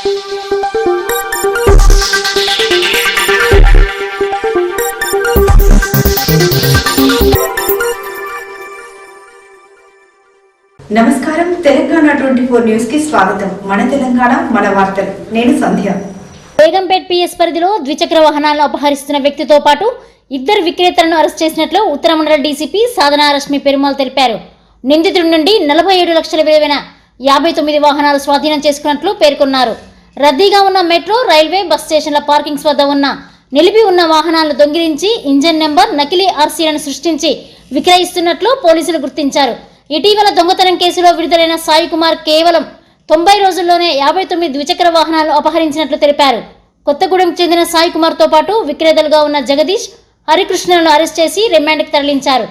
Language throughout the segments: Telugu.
నమస్కారం. తెలంగాణ ట్వంటీ ఫోర్ న్యూస్కి స్వాగతం. మన తెలంగాణ మన వార్తలు. నేను సంధ్య. బేగంపేట్ పిఎస్ పరిధిలో ద్విచక్ర వాహనాలను అపహరిస్తున్న వ్యక్తితో పాటు ఇద్దరు విక్రేతలను అరెస్ట్ చేసినట్లు ఉత్తర మండల డీసీపీ సాధనారశ్మి పెరుమాల్ తెలిపారు. నిందితుడి నుండి నలభై ఏడు లక్షల విలువైన యాభై తొమ్మిది వాహనాలు స్వాధీనం చేసుకున్నట్లు పేర్కొన్నారు. రద్దీగా ఉన్న మెట్రో రైల్వే బస్ స్టేషన్ల పార్కింగ్స్ వద్ద ఉన్న నిలిపి ఉన్న వాహనాలను దొంగిలించి ఇంజన్ నెంబర్ నకిలీ ఆర్సీలను సృష్టించి విక్రయిస్తున్నట్లు పోలీసులు గుర్తించారు. ఇటీవల దొంగతనం కేసులో విడుదలైన సాయి కుమార్ కేవలం తొంభై రోజుల్లోనే యాభై తొమ్మిది ద్విచక్ర వాహనాలు అపహరించినట్లు తెలిపారు. కొత్తగూడెంకు చెందిన సాయి కుమార్తో పాటు విక్రేతలుగా ఉన్న జగదీష్ హరికృష్ణలను అరెస్ట్ చేసి రిమాండ్కి తరలించారు.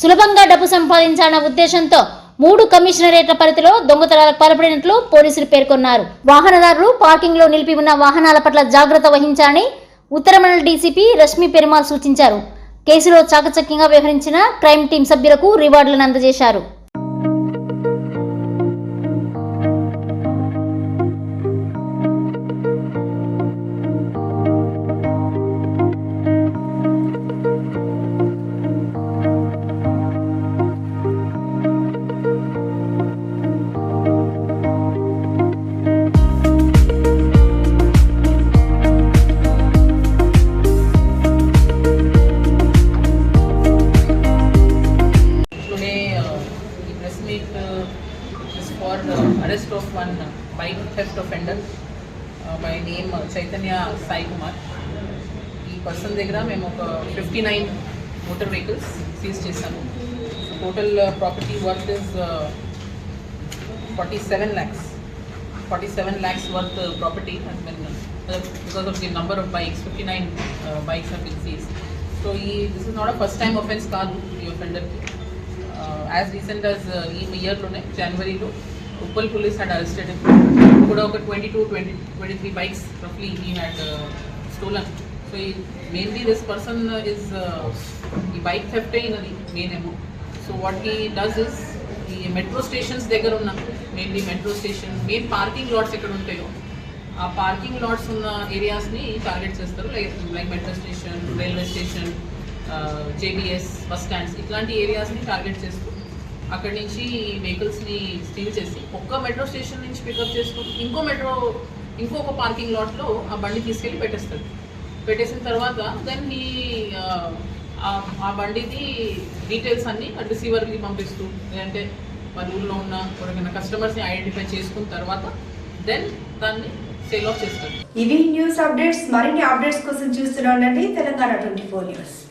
సులభంగా డబ్బు సంపాదించాలన్న ఉద్దేశంతో మూడు కమిషనరేట్ల పరిధిలో దొంగతనాలకు పాల్పడినట్లు పోలీసులు పేర్కొన్నారు. వాహనదారులు పార్కింగ్లో నిలిపి ఉన్న వాహనాల పట్ల జాగ్రత్త వహించాలని ఉత్తర మండల డీసీపీ రష్మి పెరుమాల్ సూచించారు. కేసులో చాకచక్యంగా వ్యవహరించిన క్రైమ్ టీం సభ్యులకు రివార్డులను అందజేశారు. Arrest of one uh, bike theft offender uh, by name uh, Chaitanya Sai Kumar. ఈ పర్సన్ దగ్గర మేము ఒక fifty nine motor vehicles seize చేశాము total property worth is forty seven lakhs forty seven lakhs worth property has been uh, because of the number of bikes, 59 uh, bikes have been seized. So ఈ this is not a first time offense కాదు ఈ offender కి యాజ్ రీసెంట్ యాజ్ ఈ ఇయర్లోనే జనవరిలో ఉప్పల్ పోలీస్ హ్యాడ్ అరెస్టెడ్ కూడా ఒక twenty two twenty twenty three bikes రఫ్లీ he had stolen so ఈ మెయిన్లీ దిస్ పర్సన్ ఇస్ ఈ బైక్ థెఫ్టే అయినది మెయిన్ ఏమో. So what he does is ఈ మెట్రో స్టేషన్స్ దగ్గర ఉన్న mainly metro station main parking lots ఎక్కడ ఉంటాయో ఆ పార్కింగ్ లాట్స్ ఉన్న ఏరియాస్ని టార్గెట్ చేస్తారు. Like like metro station railway station JBS bus stands ఇట్లాంటి ఏరియాస్ని టార్గెట్ చేస్తూ అక్కడి నుంచి వెహికల్స్ని స్టీల్ చేసి ఒక్క మెట్రో స్టేషన్ నుంచి పికప్ చేసుకుని ఇంకో మెట్రో ఇంకొక పార్కింగ్ లాట్లో ఆ బండి తీసుకెళ్ళి పెట్టేస్తారు పెట్టేసిన తర్వాత దెన్ ఈ ఆ బండిది డీటెయిల్స్ అన్ని రిసీవర్కి పంపిస్తూ లేదంటే మన ఊళ్ళో ఉన్న ఎవరికైనా కస్టమర్స్ని ఐడెంటిఫై చేసుకున్న తర్వాత దెన్ దాన్ని సేల్ ఆఫ్ చేస్తారు ఇవి న్యూస్ అప్డేట్స్ మరిన్ని అప్డేట్స్ కోసం చూస్తూనే తెలంగాణ ట్వంటీ ఫోర్ న్యూస్